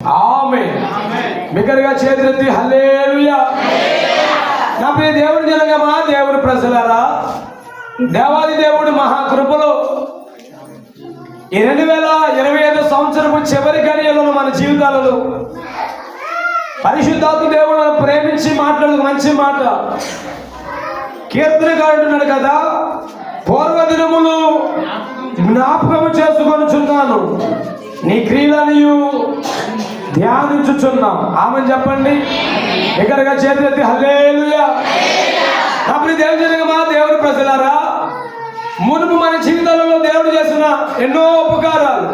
ఆమె బిగ్గరగా చేతులెత్తి హల్లేలుయా. నా ప్రియ దేవుని జనగమా దేవుని ప్రజలారా దేవాది దేవుడు మహాకృపలో ఈ రెండు వేల ఇరవై ఐదు సంవత్సరము చివరి గడియలను మన జీవితాలలో పరిశుద్ధాత్మ దేవుడు ప్రేమించి మాట్లాడు మంచి మాట. కీర్తనకారుడున్నాడు కదా పూర్వదినములు జ్ఞాపకము చేసుకొనుచున్నాను. నీ క్రియలను ధ్యానించుచున్నాం. ఆమె చెప్పండి. ఇక్కడగా చేతులెత్తి హల్లేలుయా! అప్పుడు దేవుడు జనగమా దేవుడు ప్రజలారా మునుపు మన జీవితాలలో దేవుడు చేసిన ఎన్నో ఉపకారాలు.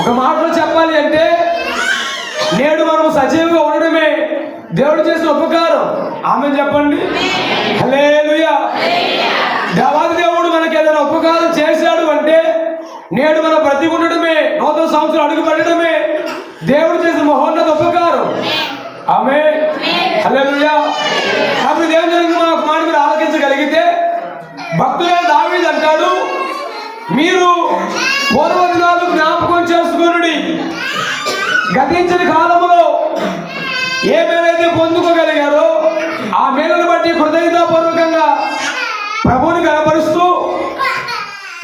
ఒక మాటలో చెప్పాలి అంటే నేడు మనం సజీవంగా ఉండడమే దేవుడు చేసిన ఉపకారం. ఆమె చెప్పండి. హలేలుయా దేవాది దేవుడు మనకి ఏదైనా ఉపకారం చేశాడు అంటే నేడు మనం బ్రతికుండడమే నూతన సంవత్సరం అడుగు పెట్టడమే దేవుడు చేసిన మహోన్నత ఉపకారం. ఆమె. అప్పుడు దేవుని జనంగా మనం ఒక మాట మీరు ఆలోచించగలిగితే భక్తులే దావీదు అంటాడు మీరు పూర్వదినాలు జ్ఞాపకం చేసుకునుడి. గతించిన కాలములో ఏ మేలైతే పొందుకోగలిగారో ఆ మేలను బట్టి హృదయపూర్వకంగా ప్రభువుని కనపరుస్తూ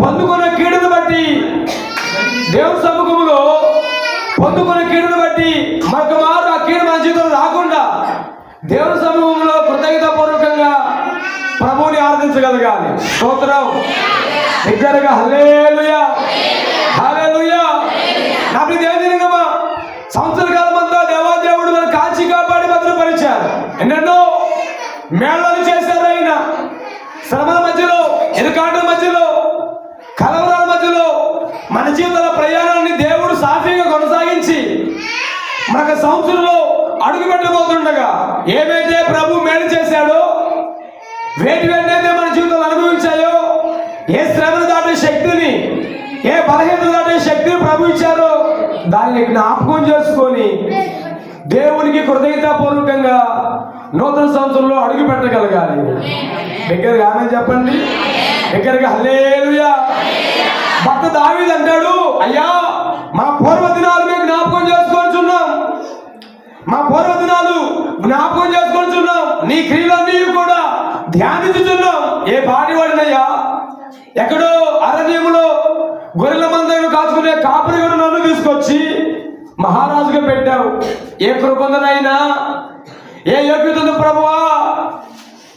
పొందుకున్న కీడును బట్టి సముఖములో పొందుకున్న కీడును బట్టి మరొక మారు ఆ కీడు మన జీవితంలో రాకుండా దేవుని సమూహంలో కృతజ్ఞతాపూర్వకంగా ప్రభువుని ఆరాధించగలగాలి. స్తోత్రం. దగ్గరగా హల్లేలుయా హల్లెలూయా నా ప్రియ దేవుని జనగమా సంవత్సర కాలం అంతా దేవాదేవుడు మన కాచి కాపాడి భద్రపరిచారు ఎన్నెన్నో మేళలు చేశారు ఆయన శ్రమల మధ్యలో ఎరుకాటల మధ్యలో కలవరాల మధ్యలో మన జీవితాల ప్రయాణాన్ని దేవుడు సాఫీగా కొనసాగించి మనకు సంవత్సరంలో అడుగు పెట్టబోతుండగా ఏమైతే ప్రభు మేలు చేశాడో వేటి వెంటనే మన జీవితంలో అనుభవించాయో ఏ శ్రమను దాటే శక్తిని ఏ బలహీనత దాటే శక్తిని ప్రభు ఇచ్చారో దాన్ని జ్ఞాపకం చేసుకొని దేవునికి కృతజ్ఞతాపూర్వకంగా నూతన సంవత్సరంలో అడుగు పెట్టగలగాలి. దగ్గరగా ఆమె చెప్పండి. దగ్గరగా హల్లేలుయా. భక్త దావీదు అంటాడు అయ్యా మా పూర్వ దినాలు మా పూర్వదినాలు జ్ఞాపకం చేసుకుంటున్నాం నీ క్రియలన్నీ కూడా ధ్యానించుతున్నాం ఏ పాటి వాడినయ్యా? ఎక్కడో అరణ్యములో గొర్రెల మందను కాచుకునే కాపరి నన్ను తీసుకొచ్చి మహారాజుగా పెట్టావు. ఏ కృపందనైనా ఏ యోగ్యతను ప్రభువా?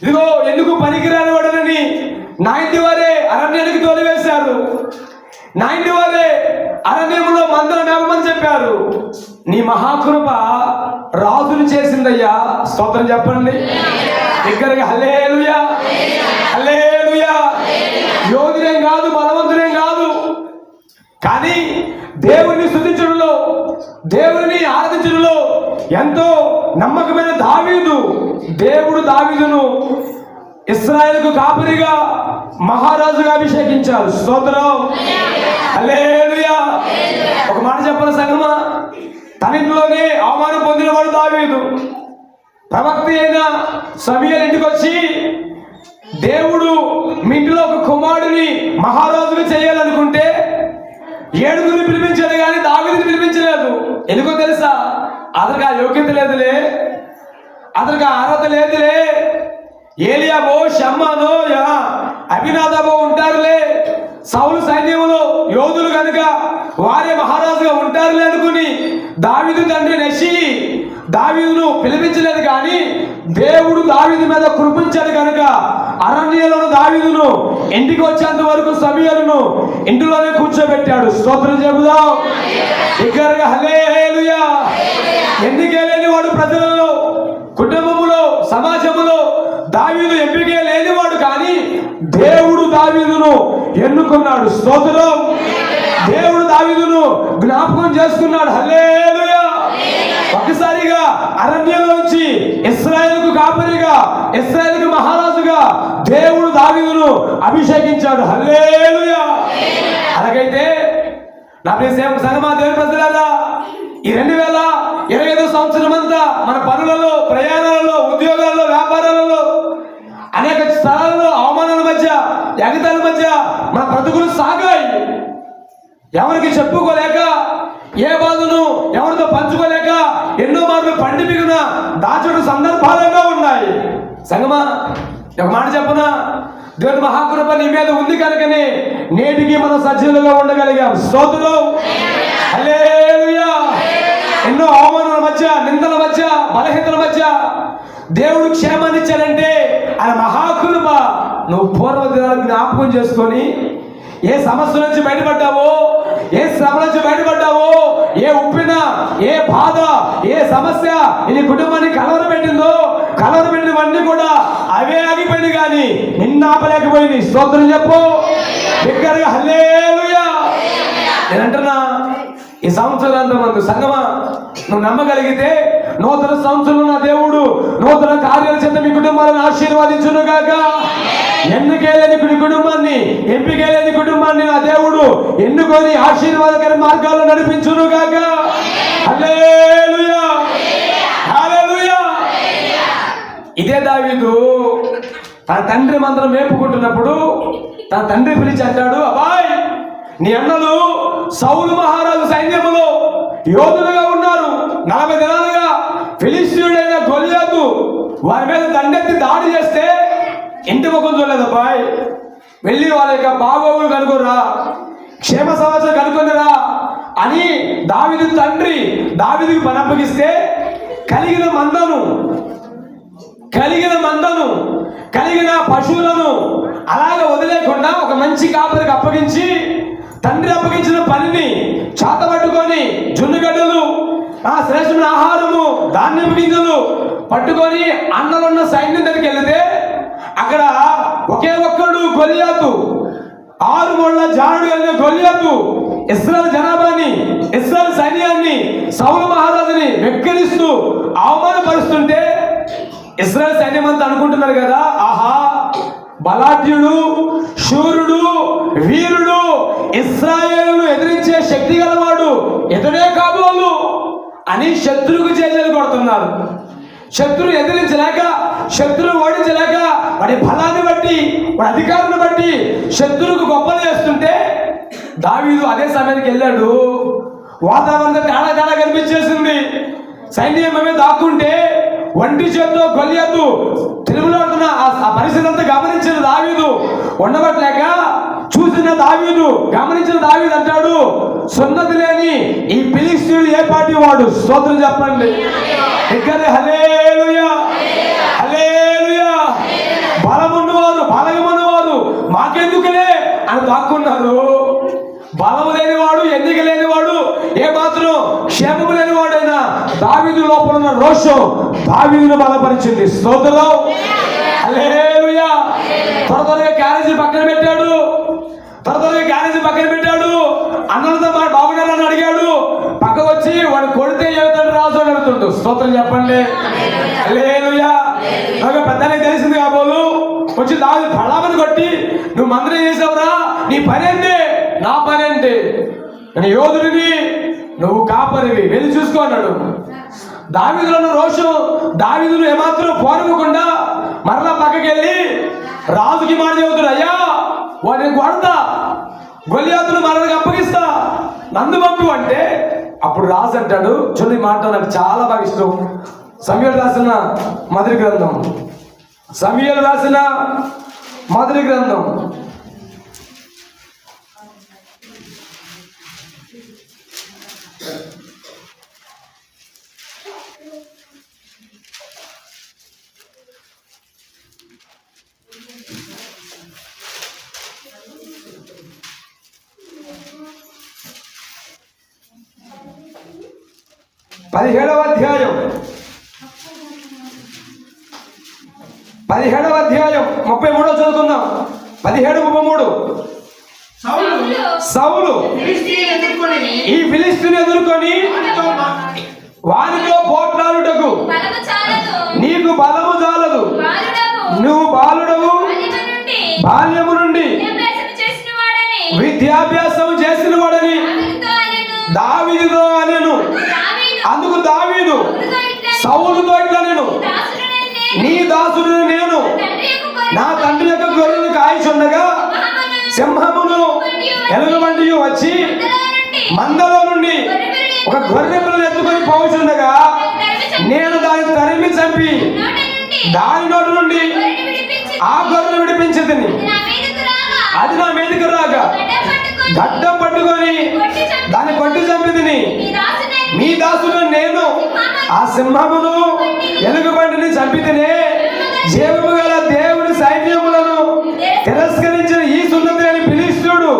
ఇదిగో ఎందుకు పనికిరాని వాడనని నా వారే అరణ్యానికి తోలివేశారు. నా వారే అరణ్యంలో మందలు మేపమని చెప్పారు. నీ మహాకృప రాజులు చేసిందయ్యా. స్తోత్రం చెప్పండి. దగ్గరగా హల్లేలుయా. హల్లేలుయా. యోగినేం కాదు బలవంతులేం కాదు. కానీ దేవుని స్థుతించడంలో దేవుని ఆరాధించడంలో ఎంతో నమ్మకమైన దావీదు. దేవుడు దావీదును ఇస్రాయల్కు కాపరిగా మహారాజుగా అభిషేకించారు స్తోత్రం. హల్లెలూయా. ఒక మాట చెప్పాలి సంగమా? తన అవమానం పొందినవాడు దావీదు. ప్రవక్త అయిన సమీర ఇంటికి వచ్చి దేవుడు మీ ఇంటిలో ఒక కుమారుడిని మహారాజుగా చేయాలనుకుంటే ఏడుగురిని పిలిపించాడు కానీ దావీదుని పిలిపించలేదు. ఎందుకో తెలుసా? అతనికి ఆ యోగ్యత లేదులే. అతనికి ఆ అర్హత లేదులే. ఏలియాబో షమ్మానో యా అభినాదాబో ఉంటారులే. సౌలు సైన్యంలో యోధులు కనుక వారే మహారాజుగా ఉంటారులే అనుకుని దావిదు తండ్రి నశి దావీదును పిలిపించలేదు కానీ దేవుడు దావీదు మీద కురిపించాడు కనుక అరణ్యలోని దావీదును ఇంటికి వచ్చేంత వరకు సమయాలను ఇంటిలోనే కూర్చోబెట్టాడు. స్తోత్రం చెబుదాం. దగ్గరగా హలేలుయా ఎందుకే లేని వాడు ప్రజలలో కుటుంబములో సమాజములో దావీదు ఎంపికే లేనివాడు కానీ దేవుడు దావీదును ఎన్నుకున్నాడు. స్తోత్రం. దేవుడు దావీదును జ్ఞాపకం చేసుకున్నాడు హల్లేలుయా. ఒకసారిగా అరణ్యంలోంచి ఇస్రాయేల్కు కాపరిగా ఇస్రాయేల్కు మహారాజుగా దేవుడు దావీదును అభిషేకించాడు. హల్లేలుయా. అలాగైతే నా ప్రియ సేవకు సంగమా దేవుని ప్రజలారా ఈ రెండు వేల ఇరవై ఐదు సంవత్సరం అంతా మన పనులలో ప్రయాణాలలో ఉద్యోగాల్లో వ్యాపారాలలో అనేక స్థలాలలో అవమానాల మధ్య ఎగతాల మధ్య మన బ్రతుకులు సాగాయి. ఎవరికి చెప్పుకోలేక ఏ బాధను ఎవరితో పంచుకోలేక ఎన్నో మార్లు పండి మిగిన దాచుడు సందర్భాలు ఎన్నో ఉన్నాయి. సంగమా ఒక మాట చెప్పనా దేవుని మహాకృప నీ మీద ఉంది కనుకనే నేటికి మనం సజీవులుగా ఉండగలిగాం. స్తోత్రం ఎన్నో అవమానాల మధ్య నిందల మధ్య బలహీనతల మధ్య దేవుడు క్షేమాన్ని ఇచ్చాడంటే ఆయన మహాకృప నువ్వు పూర్వ దినాలు జ్ఞాపకం చేసుకొని ఏ సమస్య నుంచి బయటపడ్డావో ఏ శ్రమ నుంచి బయటపడ్డావో ఏ ఉప్పిన ఏ బాధ ఏ సమస్య ఇది కుటుంబాన్ని కలవర పెట్టిందో కలవర పెట్టినవన్నీ కూడా అవే ఆగిపోయింది కానీ నిన్న ఆపలేకపోయింది స్తోత్రం చెప్పు. బిగ్గరగా హల్లేలుయా. నేనంటున్నా ఈ సంవత్సరాంతం మనకు సంగమా నువ్వు నమ్మగలిగితే నూతన సంవత్సరంలో నా దేవుడు నూతన కార్యాల చేత మీ కుటుంబాలను ఆశీర్వదించును గాక ఎన్నికేలేని మీ కుటుంబాన్ని ఎంపికేలేని కుటుంబాన్ని నా దేవుడు ఎన్నుకొని ఆశీర్వాదకర మార్గాల్లో నడిపించును గాక. ఇదే దావీదు తన తండ్రి మంత్రం మేపుకుంటున్నప్పుడు తన తండ్రి పిలిచి అంటాడు అబ్బాయ్ నీ అన్నలు సౌలు మహారాజు సైన్యములో యోధులుగా ఉన్నారు. నలభై దినాలుగా ఫిలిస్తీనుడైన గొలియాతు వారి మీద దండెత్తి దాడి ఇంటి ముఖం చూడలేదు అబ్బాయ్ వెళ్ళి వాళ్ళ యొక్క బాగోగులు కనుకోరా క్షేమ సమాచారం కనుక్కొనిరా అని దావిది తండ్రి దావిదికి పని అప్పగిస్తే కలిగిన మందను కలిగిన మందను కలిగిన పశువులను అలాగే వదిలేకుండా ఒక మంచి కాపరికి అప్పగించి తండ్రి అప్పగించిన పనిని చాతపట్టుకొని జున్నుగడ్డలు ఆ శ్రేష్టమైన ఆహారము ధాన్యం గింజలు పట్టుకొని అన్నలున్న సైన్యం దగ్గరికి వెళితే అక్కడ ఒకే ఒక్కడు గొలియాతు ఆరు మొళ్ళ జానుడు వెళ్ళిన గొలియాతు ఇస్రాయల్ జనాభాని ఇస్రాయల్ సైన్యాన్ని సౌలు మహారాజుని వెక్కిరిస్తూ అవమానపరుస్తుంటే ఇస్రాయల్ సైన్యం అంతా అనుకుంటున్నారు కదా ఆహా బలాఢ్యుడు శూరుడు వీరుడు ఇస్రాయేల్ను ఎదిరించే శక్తి గలవాడు ఇతడే కాబోలు అని శత్రువుకు చేజలు కొడుతున్నారు. శత్రువు ఎదిరించలేక శత్రువు ఓడించలేక వాడి బలాన్ని బట్టి వాడి అధికారాన్ని బట్టి శత్రువుకు గొప్పలు చేస్తుంటే దావీదు అదే సమయానికి వెళ్ళాడు. వాతావరణం తేడా తేడా కనిపించేసింది. సైన్యం మీద దాక్కుంటే ఒంటి చేత్తో గొలియద్దు తిరుగులాడుతున్న ఆ- ఆ పరిస్థితి అంతా గమనించిన దావీదు. ఉండబట్లేక చూసిన దావీదు. గమనించిన దావీదు అంటాడు సున్నతి లేని ఈ పిలిస్తీయుడు ఏ పార్టీ వాడు? స్తోత్రం చెప్పండి. ఇక్కడ హలేలుయా హలేలుయా బలమున్నవాడు బలగమున్నవాడు మాకెందుకులే? అని దాక్కున్నారు. బలము లేనివాడు ఎన్నిక లేనివాడు ఏ మాత్రం క్షేమము లేనివాడైనా దావీదు లోపల ఉన్న రోషం దావీదును బలపరిచింది. స్తోత్రం త్వర త్వరగా క్యారేజీ పక్కన పెట్టాడు. త్వర త్వరగా క్యారేజీ పక్కన పెట్టాడు. అన్నలతో మా బాబుగారు అడిగాడు. పక్కకు వచ్చి వాడు కొడితే ఏమిటంటే రాజు అని అడుగుతుంటు స్తోత్రం చెప్పండి. లేదుయా నాకు పెద్దనే తెలిసింది కాబోలు వచ్చి దావి పడామని కొట్టి నువ్వు మందిరం చేసావురా? నీ పని ఏంటి? నా పని ఏంటి? నేను యోధుడిని నువ్వు కాపరివి. వెళ్ళి చూసుకో అన్నాడు. దావిదులను రోషం దావిదులు ఏమాత్రం పోనకుండా మరలా పక్కకి వెళ్ళి రాజుకి మాట చెబుతాడు అయ్యా వాడిని కొడతా. గొలియాతులు మనకు అప్పగిస్తా. నన్ను పంపు. అంటే అప్పుడు రాజు అంటాడు చూడండి మాట నాకు చాలా బాగా ఇష్టం. సమయాలు రాసిన మధురి గ్రంథం. సమయాలు రాసిన మధురి గ్రంథం. పదిహేడవ అధ్యాయం. పదిహేడవ అధ్యాయం. ముప్పై మూడో చదువుకుందాం. పదిహేడు ముప్పై మూడు. సౌలు ఈ ఫిలిస్తీన్ ఎదుర్కొని వారితో పోట్లాడుటకు. నీకు బలము చాలదు. నువ్వు బాలుడవు. బాల్యము నుండి విద్యాభ్యాసం చేసిన వాడని. దావీదుతో అనెను అందుకు దావీదు సౌలుతో ఇట్లా నేను? నీ దాసుడు నేను. నా తండ్రి యొక్క గొర్రెలను కాయిచుండగా సింహమును సింహమును ఎలుగుబంటి వచ్చి మందలో నుండి ఒక గొర్రె పిల్లలు ఎత్తుకొని పోవచ్చుండగా నేను దాన్ని తరిమి చంపి దాని నోటి నుండి ఆ గొర్రెను విడిపించింది అది నా మీదకి రాగా గడ్డ పట్టుకొని గడ్డం పట్టుకొని దాన్ని కొట్టి చంపిదిని మీ దాసుని దాసుడు నేను ఆ సింహమును ఎలుగుబంటిని చంపితేనే జీవము గల దేవుని సైన్యములను తిరస్కరించిన ఈ సున్నతి అని పిలుస్తుడు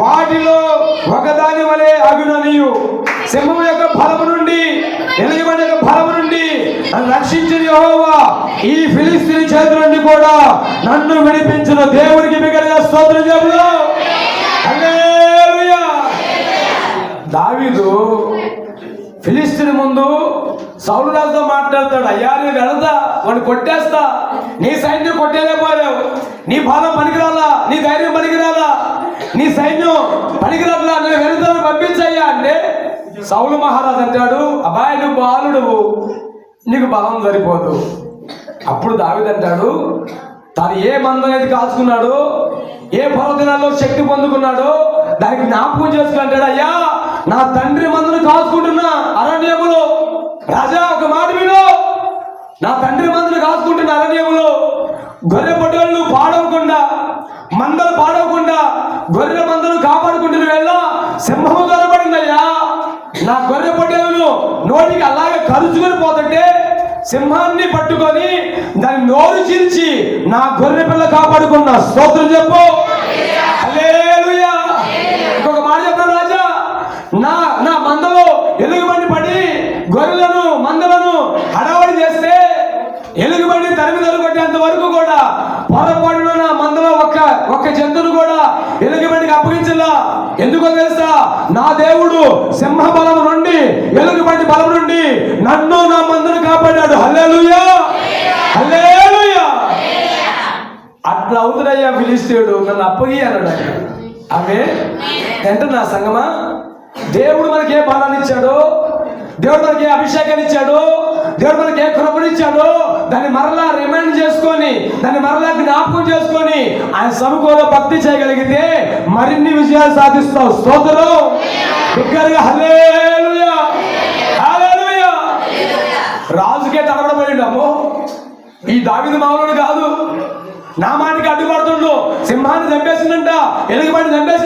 వాటిలో ఒకదాని వలె అగుననియు. సింహం యొక్క ఫలము నుండి ఎలుగుబంటి యొక్క ఫలము నుండి రక్షించిన యహోవా ఈ ఫిలిస్తీని చేతుల నుండి కూడా నన్ను విడిపించిన దేవుడికి మిగిలిన స్తోత్ర చెబుదాం హల్లెలూయా. దావీదు ఫిలిస్టిన్ ముందు సౌలురాజుతో మాట్లాడతాడు అయ్యా నేను వెళతా వాడిని కొట్టేస్తా. నీ సైన్యం కొట్టేలేకపోయావు. నీ బలం పనికిరాలా? నీ ధైర్యం పనికిరాలా? నీ సైన్యం పనికిరాలా నేను వెళుతాను పంపించయ్యా. అంటే సౌలు మహారాజు అంటాడు అబ్బాయి నువ్వు బాలుడు. నీకు బలం సరిపోదు. అప్పుడు దావీదు అంటాడు తను ఏ మందం అనేది కాచుకున్నాడో ఏ పర్వదినాల్లో శక్తి పొందుకున్నాడో? దానికి జ్ఞాపకం చేసుకుంటాడు అయ్యా నా తండ్రి మందును కాచుకుంటున్నా అరణ్యములో రాజా ఒక మాట విను. నా తండ్రి మందును కాచుకుంటున్న అరణ్యములో గొర్రె పొట్టలు పాడవకుండా మందలు పాడవకుండా గొర్రె మందలు కాపాడుకుంటున్న వేళ సింహము కనబడిందయ్యా. నా గొర్రె పొట్టెలను నోటికి అలాగే కరుచుకొని పోతుంటే సింహాన్ని పట్టుకొని దాని నోరు చిరిచి నా గొర్రె పిల్ల కాపాడుకున్న స్తోత్రం చెప్పు హల్లెలూయా ఇంకొక మాట చెప్పిన రాజా నా నా మందలో ఎలుగుబండి పడి గొర్రెలను మందలను హడావడి చేస్తే ఎలుగుబడి తరిమి తరుగొట్టేంత వరకు కూడా పొరపాటున నా మందలో ఒక్క ఒక్క జంతువును కూడా ఎలుగుబడికి అప్పగించలా. ఎందుకో తెలుసా? నా దేవుడు సింహ బలం నుండి ఎలుగుబండి బలం నుండి నన్ను నా మందును కాపాడాడు. హల్లెలూయా! హల్లెలూయా! అట్లా అవుతున్నాయ్యా ఫిలిస్తీయుడు నన్ను అప్పగి అన్నాడు. ఆమె అంటే నా సంగమా? దేవుడు మనకి ఏ బలాన్ని ఇచ్చాడో దేవుడు మనకి అభిషేకం ఇచ్చాడు. దేవుడు మనకి ఏ కృపను దాన్ని మరలా రిమైండ్ చేసుకొని దాన్ని మరలా జ్ఞాపకం చేసుకొని ఆయన సముఖంలో భక్తి చేయగలిగితే మరిన్ని విజయాలు సాధిస్తావు. స్తోత్రం. బిగ్గరగా హల్లెలూయా. హల్లెలూయా. రాజుకే తడబడబోయిండు ఈ దావిది మామూలు కాదు. నా మాటికి అడ్డుపడుతుండు. సింహాన్ని చంపేసిందంట ఎలుగుబండి చంపేసి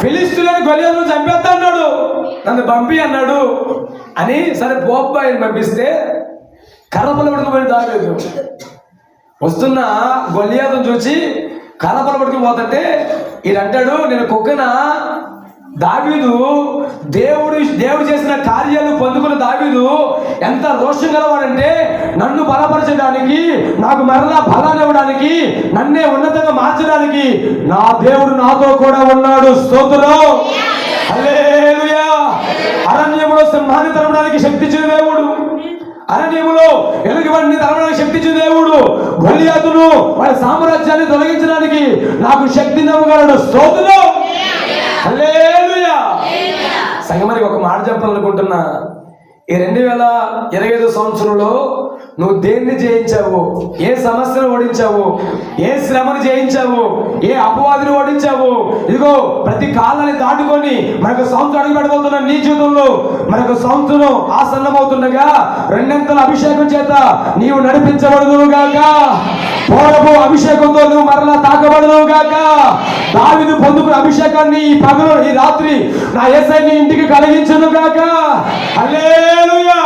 ఫిలిస్టులను గొలియాలను చంపేస్తా అన్నాడు. నన్ను పంపి అన్నాడు. అని సరే బొబ్బాయిని పంపిస్తే కర్రపల పడుకుపోయిన దావేదు వస్తున్న గొలియాతను చూసి కర్రపల పడుకుపోతుంటే ఈయన అంటాడు నేను కుక్కన? దావీదు దేవుడు దేవుడు చేసిన కార్యాలు పొందుకున్న దావీదు ఎంత రోషం గలవాడంటే నన్ను బలపరచడానికి నాకు మరలా బలాన్ని ఇవ్వడానికి నన్నే ఉన్నతంగా మార్చడానికి నా దేవుడు నాతో కూడా ఉన్నాడు. స్తోత్రం. అరణ్యములో సింహాన్ని తరమడానికి శక్తి ఇచ్చిన దేవుడు. అరణ్యములో ఎలుగుబండిని తరమడానికి శక్తి ఇచ్చిన దేవుడు. గొలియాతును వాడి సామ్రాజ్యాన్ని తొలగించడానికి నాకు శక్తి నమ్మగలడు స్తోత్రం. సంగమరికి ఒక మాట చెప్పాలనుకుంటున్నా. ఈ రెండు వేల ఇరవై ఐదు సంవత్సరంలో నువ్వు దేన్ని జయించావు? ఏ సమస్యను ఓడించావు? ఏ శ్రమను జయించావు? ఏ అపవాదిని ఓడించావు? ఇదిగో ప్రతి కాలాన్ని దాటుకొని మనకు సంవత్సరం అడుగు పెడబోతున్న నీ జీవితంలో మనకు సంవత్సరం ఆసన్నమవుతుండగా రెండంతల అభిషేకం చేత నీవు నడిపించబడదువు గాక. పోరపు అభిషేకంతో నువ్వు మరలా తాకబడదువు గాక. దావిదు పొందుకున్న అభిషేకాన్ని ఈ పగలు ఈ రాత్రి నా ఎస్ఐ ఇంటికి కలిగించను గాక. అల్లేలుయా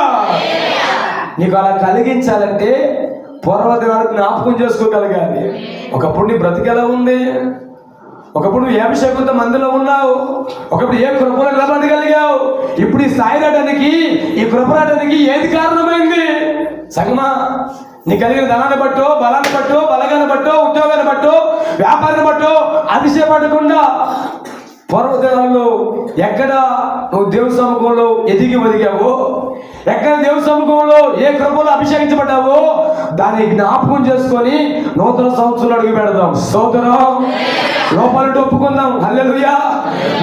నీకు అలా కలిగించాలంటే పూర్వదినానికి జ్ఞాపకం చేసుకోగలగాలి. ఒకప్పుడు నీ బ్రతికి ఎలా ఉంది? ఒకప్పుడు నువ్వు ఏ అభిషేకంతో మందిలో ఉన్నావు? ఒకప్పుడు ఏ కృపలో నిలబడగలిగావు? ఇప్పుడు ఈ స్థాయి రావడానికి ఈ కృప రావడానికి ఏది కారణమైంది? సంగమా నీ కలిగిన ధనాన్ని బట్టో బలాన్ని బట్టో బలగాన్ని బట్టో ఉద్యోగాన్ని బట్టో వ్యాపారాన్ని బట్టో అతిశయపడకుండా పూర్వదినాల్లో ఎక్కడ నువ్వు దేవు సముఖంలో ఎదిగి ఒదిగావో ఎక్కడ దేవు సముఖంలో ఏ కృపలో అభిషేకించబడ్డావో దాన్ని జ్ఞాపకం చేసుకొని నూతన సంవత్సరం అడుగు పెడదాం. సోదరం లోపాలుంటే ఒప్పుకుందాం. హల్లెలుయా.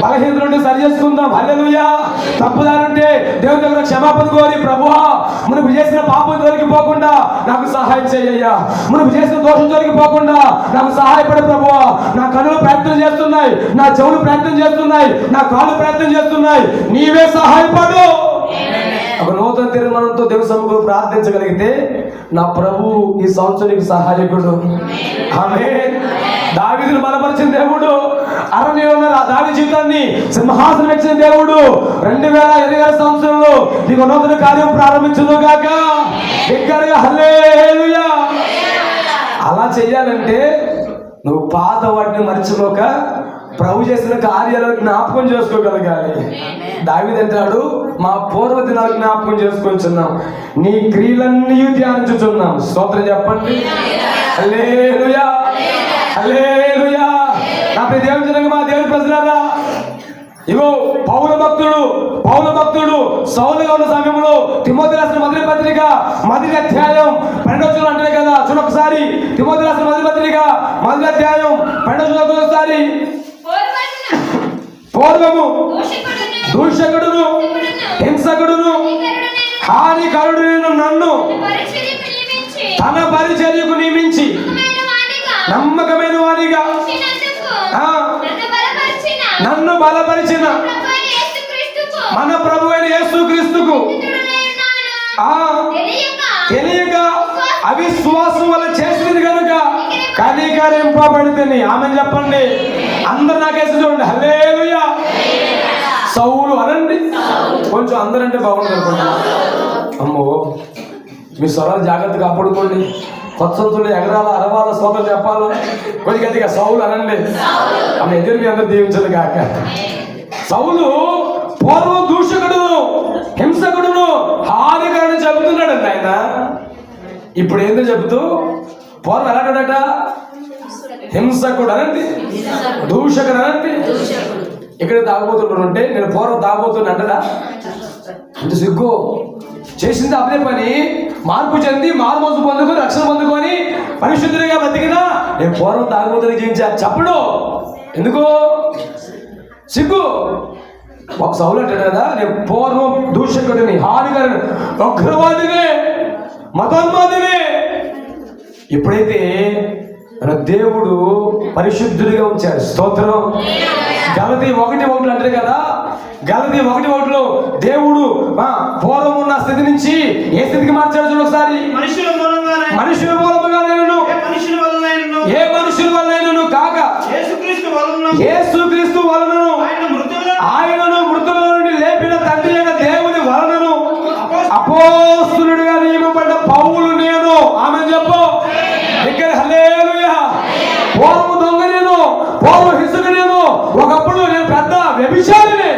బలహీనలుంటే సరి చేసుకుందాం. హల్లెలుయా. తప్పుదారుంటే దేవుని దగ్గర క్షమాపణ కోరి ప్రభువా మనకు చేసిన పాపం తొలగిపోకుండా నాకు సహాయం చేయ్యా మనకు చేసిన దోషం తొలగిపోకుండా నాకు సహాయపడే ప్రభువా. నా కనులు ప్రయత్నం చేస్తున్నాయి. నా చెవులు ప్రయత్నం చేస్తున్నాయి. నా కాళ్ళు ప్రయత్నం చేస్తున్నాయి. నీవే సహాయపడు. ఒక నూతన తీర్మానంతో దేవుని సముఖంలో ప్రార్థించగలిగితే నా ప్రభు ఈ సంవత్సరానికి సహాయకుడు. ఆమె దావిదులు బలపరిచిన దేవుడు అరణ్యంలో ఆ దావి జీవితాన్ని సింహాసనం ఇచ్చిన దేవుడు రెండు వేల ఇరవై ఆరు సంవత్సరంలో నీకు నూతన కార్యం ప్రారంభించును గాక. దగ్గరగా హల్లేలుయా. అలా చెయ్యాలంటే నువ్వు పాత వాటిని మర్చిపోక ప్రభు చేసిన కార్యాలను జ్ఞాపకం చేసుకోగలగాలి. దావిదంటాడు మా పూర్వ దినాలు జ్ఞాపకం చేసుకుంటున్నాం నీ క్రియలన్నీ ధ్యానించుచున్నాం. స్తోత్రం చెప్పండి. హల్లెలూయా. హల్లెలూయా. నా ప్రియ దేవుని మా దేవుని ప్రజలారా ఇగో పౌల భక్తుడు పౌల భక్తుడు సౌలుగా ఉన్న సమయంలో తిమోతి రాసిన మొదటి పత్రిక మొదటి అధ్యాయం పన్నెండవ చూడ అంటారు కదా. చూడొకసారి. తిమోతి రాసిన మొదటి పత్రిక మొదటి అధ్యాయం పన్నెండవ చూడ ఒకసారి. పూర్వము దూషకుడును, హింసకుడును. హానికరుడు నన్ను తన పరిచర్యకు నియమించి నమ్మకమైన ఆ, నన్ను బలపరిచిన. మన ప్రభు అయిన యేసు క్రీస్తుకు తెలియక అవిశ్వాసం వల్ల చేసింది కనుక కనీకరింపబడితే ఆమె చెప్పండి. అందరు నాకేసి చూడండి. హల్లేలుయా. సౌలు అనండి. కొంచెం అందరంటే బాగుంటుంది అనుకోండి అమ్మో మీ స్వరాలు జాగ్రత్తగా అప్పుడుకోండి. కొత్త ఎగరాల అరవాల స్తోత్రం చెప్పాలి? కొంచెం గట్టిగా సౌలు అనండి. ఆమె ఎదురు మీ అందరు దీవించదు కాక. సౌలు పూర్వ దూషకుడును హింసకుడును హానికరణ చెబుతున్నాడు ఆయన ఇప్పుడు ఏందో చెబుతూ పూర్వం ఎలాంటాడట హింసకుడు అనండి దూషకుడు అనండి ఇక్కడ తాగుబోతున్నాడు ఉంటే నేను పూర్వం తాగుబోతున్నా అంటదా సిగ్గు. చేసింది అదే పని. మార్పు చెంది మార్మోసు పొందుకొని రక్షణ పొందుకొని పరిశుద్ధుడిగా బతికినా నేను పూర్వం తాగుబోతుని జీవించా చెప్పడు. ఎందుకు? సిగ్గు. ఒక సౌలు అంటాడు కదా నేను పూర్వం దూషకుడిని హానికరని ఉగ్రవాదినే మతోన్మాదినే ఎప్పుడైతే దేవుడు పరిశుద్ధుడిగా ఉంచాడు స్తోత్రం. గలది ఒకటి ఒకటి అంటారు కదా గలది ఒకటి ఒకటిలో దేవుడు పూర్వం ఉన్న స్థితి నుంచి ఏ స్థితికి మార్చాడు చూడు ఒకసారి? మనుషుల మనుషుల మూలముగా నేను ఏ మనుషుల వల్ల కాక యేసుక్రీస్తు వలన యేసుక్రీస్తు వలనను ఆయన మృతుల ఆయనను మృతుల నుండి లేపిన తండ్రి అయిన దేవుని వలనను అపోస్తులుడిగా నియమపడ్డ పౌలు నేను ఆమె చెప్పు ఇక్కడ హల్లేలుయా పూర్వము దొంగ నేను పూర్వ హిసుకు నేను ఒకప్పుడు నేను పెద్ద వ్యభిచారిని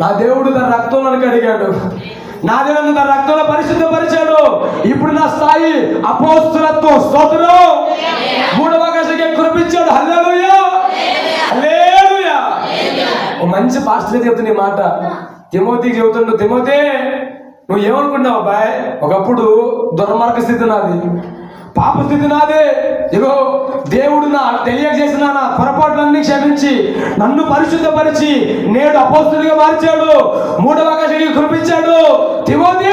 నా దేవుడు తన రక్తం నన్ను అడిగాడు నా దేవుడు తన రక్తంలో పరిశుద్ధపరిచాడు. ఇప్పుడు నా స్థాయి అపోస్తులత్వం స్తోత్రం. మూడవ గజకి కురిపించాడు. హల్లెలూయా. హల్లెలూయా. ఓ మంచి పాస్టర్ చెబుతున్న మాట. తిమోతికి చెబుతుండు తిమోతే నువ్వు ఏమనుకున్నావు బాయ్ ఒకప్పుడు దుర్మార్గ స్థితి నాది. పాప స్థితి నాదే. ఇగో దేవుడు నా తెలియజేసిన నా పొరపాట్లన్నీ క్షమించి నన్ను పరిశుద్ధపరిచి నేడు అపోస్తుడిగా మార్చాడు. మూడవ ఆకాశానికి కురిపించాడు. తిమోతి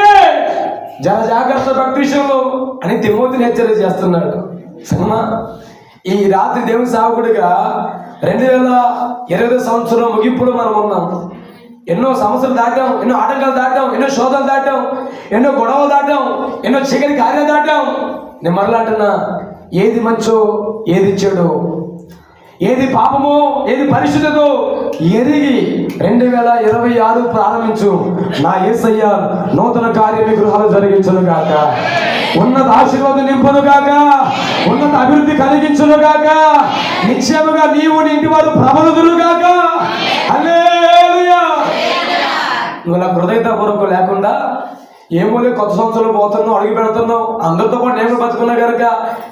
జర జాగ్రత్త భక్తి విషయంలో అని తిమోతిని హెచ్చరిక చేస్తున్నాడు. సినిమా ఈ రాత్రి దేవుని సాగుడిగా రెండు వేల ఇరవై సంవత్సరం ముగింపులో మనం ఉన్నాం. ఎన్నో సమస్యలు దాటాం ఎన్నో ఆటంకాలు దాటాం ఎన్నో శోధనలు దాటాం ఎన్నో గొడవలు దాటాం ఎన్నో చీకటి కార్యాలు దాటాం. నేను మరలా అంటున్నా ఏది మంచో ఏది చెడు ఏది పాపమో ఏది పరిశుద్ధతో ఎరిగి రెండు వేల ఇరవై ఆరు ప్రారంభించు. నా ఏసయ్య నూతన కార్యం ఈ గృహాలు జరిగించును గాక. ఉన్నత ఆశీర్వాదం నింపును గాక. ఉన్నత అభివృద్ధి కలిగించును గాక. నిశ్చయముగా నీవు నీ ఇంటి వారు ప్రబలుదురు గాక. నువ్వు ఇలా హృదయపూర్వకం లేకుండా ఏమో లేదు కొత్త సంవత్సరంలో పోతున్నావు అడుగు పెడుతున్నావు. అందరితో పాటు నేను బతుకున్నా కనుక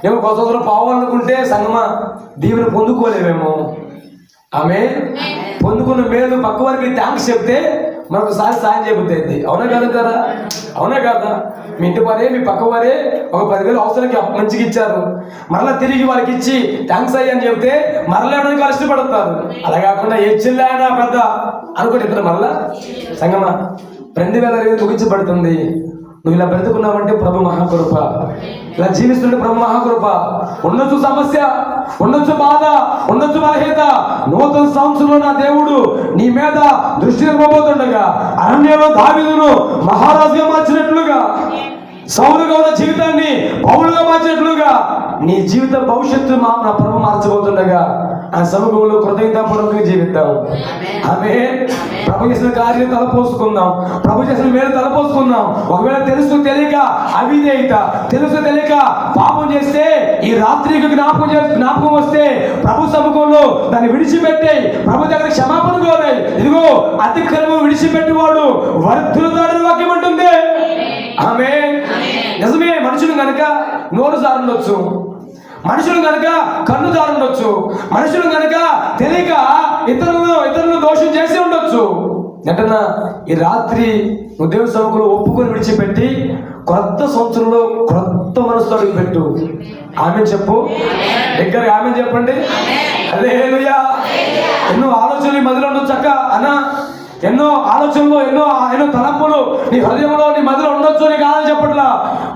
నేను కొత్త సంవత్సరం పోవాలనుకుంటే సంగమా దీవెన పొందుకోలేవేమో ఆమె పొందుకున్న మేలు పక్క వారికి థ్యాంక్స్ చెప్తే మరొకసారి సాయం చేయబుద్ది అవునా కదా కదా అవునా కదా? మీ ఇంటి వారే మీ పక్క వారే ఒక పదివేలు అవసరానికి మంచిగా ఇచ్చారు. మరలా తిరిగి వాళ్ళకి ఇచ్చి థ్యాంక్స్ అయ్యి అని చెబితే మరలా ఇవ్వడానికి ఇష్టపడతారు. అలా కాకుండా ఏ చిల్లాయనా పెద్ద అనుకోండి ఇద్దరు మరలా? సంగమా రెండు వేల ఇరవై ముగించబడుతుంది. నువ్వు ఇలా బ్రతుకున్నావంటే ప్రభు మహాకృప. ఇలా జీవిస్తుంటే ప్రభు మహాకృప. ఉండొచ్చు సమస్య ఉండొచ్చు బాధ ఉండొచ్చు బలహీత నూతన సంవత్సరంలో నా దేవుడు నీ మీద దృష్టి నిలబోతుండగా అరణ్యంలో దావిదును మహారాజుగా మార్చినట్లుగా సౌలుగా ఉన్న జీవితాన్ని పౌలుగా మార్చినట్లుగా నీ జీవిత భవిష్యత్తు మా ప్రభు మార్చబోతుండగా ఆ సమూహంలో కృతజ్ఞతాపూర్వకంగా జీవిద్దాం. ఆమె ప్రభు చేసిన కార్యం తలపోసుకుందాం. ప్రభు చేసిన మేలు తలపోసుకుందాం. ఒకవేళ తెలుసు తెలియక అవిధేయత తెలుసు తెలియక పాపం చేస్తే ఈ రాత్రికి జ్ఞాపకం జ్ఞాపకం వస్తే ప్రభు సముఖంలో దాన్ని విడిచిపెట్టే ప్రభు దగ్గర క్షమాపణ కోరాయి ఇదిగో అతిక్రమం విడిచిపెట్టేవాడు వర్ధులుతాడని వాక్యం అంటుంది. ఆమె నిజమే మనుషులు కనుక నోరు జారుండొచ్చు మనుషులు కనుక కన్ను జారుండొచ్చు మనుషులు కనుక తెలియక ఇతరులను ఇతరులను దోషం చేసి ఉండొచ్చు. నటన ఈ రాత్రి నువ్వు దేవుని సముఖంలో ఒప్పుకొని విడిచిపెట్టి కొత్త సంవత్సరంలో కొత్త మనసుతో పెట్టు ఆమె చెప్పు. దగ్గర ఆమె చెప్పండి. హల్లెలూయా. ఎన్నో ఆలోచనలు మదిలో ఉండొచ్చు అక్క. అన్న ఎన్నో ఆలోచనలు ఎన్నో ఎన్నో తలంపులు నీ హృదయంలో నీ మధ్యలో ఉండొచ్చు నీకు కాదని చెప్పట్లా.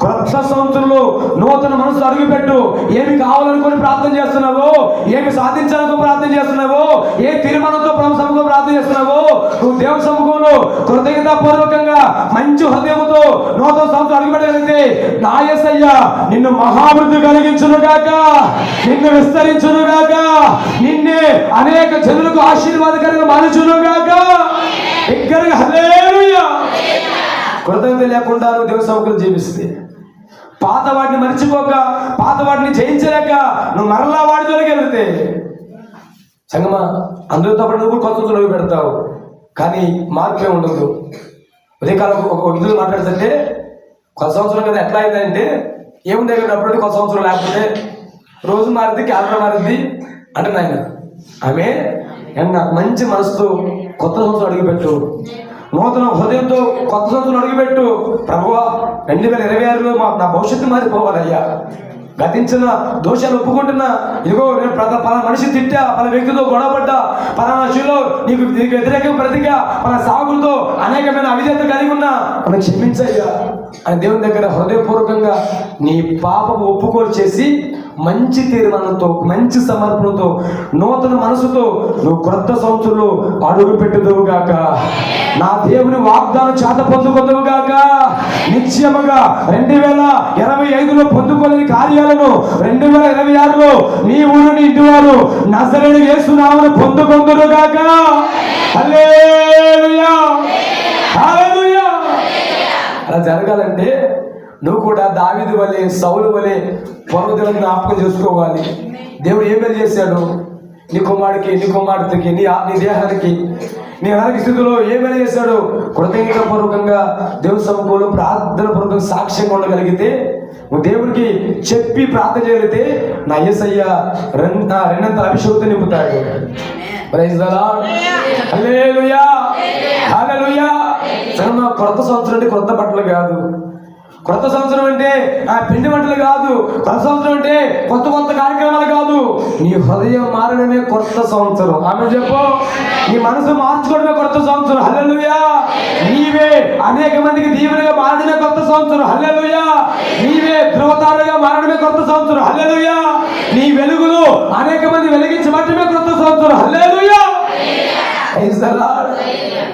కొత్త సంవత్సరంలో నూతన మనసు అడుగుపెట్టు. ఏమి కావాలనుకుని ప్రార్థన చేస్తున్నావు? ఏమి సాధించాలనుకో ప్రార్థన చేస్తున్నావో? ఏ తీర్మానంతో ప్రభు ప్రార్థన చేస్తున్నావో? నువ్వు దేవుని సముఖంలో కృతజ్ఞతాపూర్వకంగా మంచి హృదయంతో నూతన సంవత్సరం అడుగుపెట్టగలిగితే నాయసయ్య నిన్ను మహాభివృద్ధి కలిగించునుగాక నిన్ను విస్తరించునుగాక నిన్నే అనేక జనులకు ఆశీర్వాదకరంగా మలుచును దగ్గరగా హల్లెలూయా. కృతజ్ఞత లేకుండా నువ్వు దేవుని జీవిస్తే. పాత వాటిని మర్చిపోక పాత వాటిని జయించలేక నువ్వు మరలా వాడి జోలికి వెళ్తే. సంగమా అందరితో పాటు నువ్వు కొత్త నువ్వు పెడతావు. కానీ మార్పే ఉండదు. ఉదయకాలం ఒక ఒక ఇల్లు మాట్లాడుతుంటే కొత్త సంవత్సరం కదా ఎట్లా అయిందంటే ఏముండే అప్పుడు కొత్త సంవత్సరం లేకపోతే రోజు మారింది క్యాలెండర్ మారింది అంటే నాయన ఆమె నేను మంచి మనసుతో కొత్త సంవత్సరం అడుగుపెట్టు. నూతన హృదయంతో కొత్త సంవత్సరం అడుగుపెట్టు. ప్రభువా రెండు వేల ఇరవై ఆరులో మా నా భవిష్యత్తు మారిపోవాలయ్యా. గతించిన దోషాలు ఒప్పుకుంటున్నా ఇదిగో నేను ప్రత పలానా మనిషి తిట్టా పలానా వ్యక్తితో గొడవపడ్డా పలానా శిలో నీకు నీకు వ్యతిరేకం ప్రతిగా పలానా సాగులతో అనేకమైన అవిధేత కలిగి ఉన్నా మనం క్షమించయ్యా. అని దేవుని దగ్గర హృదయపూర్వకంగా నీ పాపము ఒప్పుకోలు చేసి మంచి తీర్మానంతో మంచి సమర్పణతో నూతన మనసుతో నువ్వు క్రొత్త సంవత్సరంలో అడుగు పెట్టుదువుగాక నా దేవుని వాగ్దానం చేత పొందుకుందువుగాక నిశ్చయముగా రెండు వేల ఇరవై ఐదులో పొందుకోలేని కార్యాలను రెండు వేల ఇరవై ఆరులో నీ ఊరు నీ ఇంటి వారు నజరేడు వేసునామను పొందుకుందురుగాక అలా జరగాలంటే నువ్వు కూడా దావిది వలె సౌలు వలె పూర్వదినం జ్ఞాపకం చేసుకోవాలి. దేవుడు ఏం మేలు చేశాడు? నీ కుమారుడికి నీ కుమార్తెకి నీ నీ దేహానికి నీ అనారోగ్య స్థితిలో ఏ చేశాడు? కృతజ్ఞత పూర్వకంగా దేవుని సముఖంలో ప్రార్థన పూర్వకంగా సాక్ష్యంగా ఉండగలిగితే నువ్వు దేవుడికి చెప్పి ప్రార్థన చేయగలిగితే నా యేసయ్య రెండు రెండంత రెండంతల నింపుతాడు. కొత్త సంవత్సరం అంటే కొత్త బట్టలు కాదు. కొత్త సంవత్సరం అంటే ఆ పిండి వంటలు కాదు కొత్త సంవత్సరం అంటే కొత్త కొత్త కార్యక్రమాలు కాదు. నీ హృదయం మారడమే కొత్త సంవత్సరం. ఆమె చెప్పు. నీ మనసు మార్చుకోవడమే కొత్త సంవత్సరం. హల్లెలూయా. నీవే అనేక మందికి దీవెనగా మారడమే కొత్త సంవత్సరం. హల్లెలూయా. నీవే ధ్రువతారుగా మారడమే కొత్త సంవత్సరం. హల్లెలూయా. నీ వెలుగులు అనేక మంది వెలిగించబడమే కొత్త సంవత్సరం. హల్లెలూయా.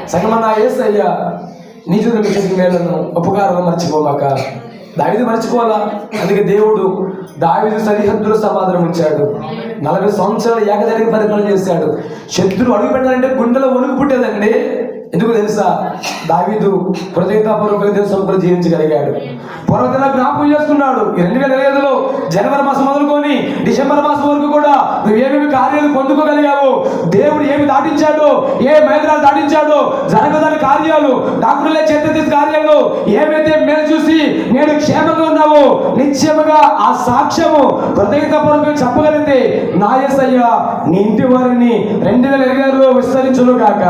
సగమన్నా ఏసయ్యా నీ చూడ మీ చేసిన మేలను ఉపకారాలు మర్చిపోమాక. దావిది మర్చిపోవాలా? అందుకే దేవుడు దావిది సరిహద్దులు సమాధానం ఉంచాడు నలభై సంవత్సరాలు ఏకదానికి పరిపాలన చేశాడు. శత్రువు అడుగు పెట్టాలంటే గుండెలో వణుకు పుట్టేదండి. ఎందుకు తెలుసా? దావీదు కృతజ్ఞతాపూర్వకంగా దేవుని సముఖంలో జీవించగలిగాడు. పూర్వదిన జ్ఞాపకం చేస్తున్నాడు రెండు వేల ఐదులో జనవరి మాసం మొదలుకొని డిసెంబర్ మాసం వరకు కూడా నువ్వు ఏమేమి కార్యాలు పొందుకోగలిగావు దేవుడు ఏమి దాటించాడో ఏ మైదానాలు దాటించాడు జరగదని కార్యాలు డాక్టర్లే చేత కార్యాలు ఏమైతే మేలు చూసి నేను క్షేమంగా ఉన్నావు నిశ్చయముగా ఆ సాక్ష్యము హృదయపూర్వకంగా చెప్పగలిగితే నాయసయ్య నీ ఇంటి వారిని రెండు వేల ఇరవై ఆరులో విస్తరించును కాక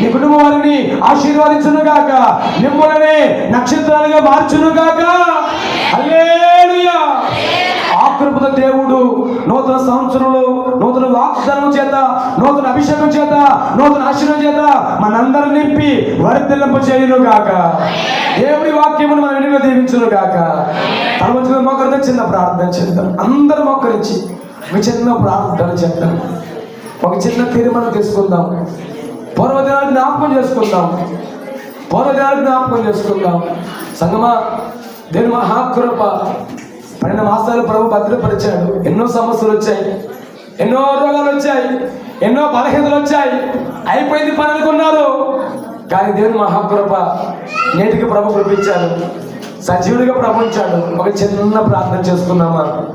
నీ కుటుంబ వారిని మిమ్మల్ని ఆశీర్వదించునుగాక. మిమ్మల్ని నక్షత్రాలుగా మార్చునుగాక. గాక హల్లెలూయా దేవుడు నూతన సంవత్సరంలో నూతన వాగ్దానం చేత నూతన అభిషేకం చేత నూతన ఆశీర్వం చేత మనందరం నింపి వరిదిల్లింప చేయును గాక దేవుడి వాక్యమును మనం వెనుక దీవించును గాక తలవంచుకున్న మొక్కరితో చిన్న ప్రార్థన చేద్దాం. అందరం మొక్కరించి ఒక చిన్న ప్రార్థన చేద్దాం. ఒక చిన్న తీర్మానం తీసుకుందాం. పూర్వదినాన్ని జ్ఞాపకం చేసుకుందాం. పూర్వదినాన్ని జ్ఞాపకం చేసుకుందాం. సంగమా దేవుని మహాకృప పన్నెండు మాసాలు ప్రభు భద్రపరిచాడు. ఎన్నో సమస్యలు వచ్చాయి. ఎన్నో రోగాలు వచ్చాయి. ఎన్నో బలహీనలు వచ్చాయి. అయిపోయింది పని అనుకున్నారు కానీ దేవుని మహాకృప నేటికి ప్రభు కృపించాడు. సజీవుడిగా ప్రభు ఒక చిన్న ప్రార్థన చేసుకున్నామా